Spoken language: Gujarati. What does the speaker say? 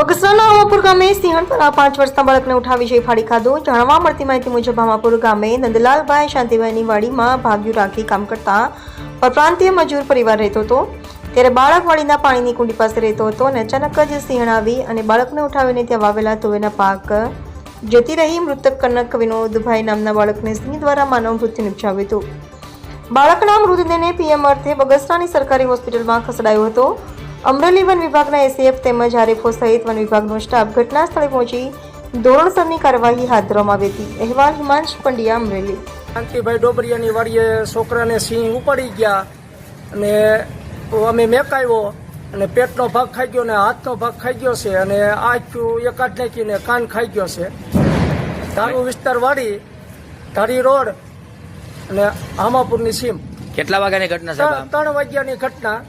બગસરાના હવાપુર ગામે સિંહણપરા પાંચ વર્ષના બાળકને ઉઠાવી જઈ ફાડી ખાધો. જાણવા મળતી માહિતી મુજબ હમાપુર ગામે નંદલાલભાઈ શાંતિભાઈની વાડીમાં ભાગ્યું રાખી કામ કરતા પરપ્રાંતીય મજૂર પરિવાર રહેતો હતો. ત્યારે બાળક વાડીના પાણીની કુંડી પાસે રહેતો હતો અને અચાનક જ સિંહણ આવી અને બાળકને ઉઠાવીને ત્યાં વાવેલા તુવેરના પાક જતી રહી, મૃતક કનક વિનોદભાઈ નામના બાળકને સિંહ દ્વારા માનવ મૃત્યુ નિપજાવ્યું હતું. બાળકના મૃતદેહને પીએમ અર્થે બગસરાની સરકારી હોસ્પિટલમાં ખસેડાયો હતો. અમરેલી વન વિભાગના એસીએફ તેમજ આરએફઓ સહિત વન વિભાગનો સ્ટાફ ઘટના સ્થળે પહોંચી ધોરણસરની કાર્યવાહી હાથ ધરવામાં આવી હતી. અહેવાલ હિમાંશ પંડ્યા અમરેલી. શાંતિભાઈ ડોબરિયાની વાડીએ છોકરાને સિંહ ઉપાડી ગયા અને અમે મેકાવ્યો અને પેટનો ભાગ ખાઈ ગયો ને હાથનો ભાગ ખાઈ ગયો છે અને આંખ્યું એકાદ નાખીને કાન ખાઈ ગયો છે. ધારું વિસ્તાર વાડી ધારી રોડ અને હામાપુરની સીમ. કેટલા વાગ્યાની ઘટના ત્રણ ત્રણ વાગ્યાની ઘટના.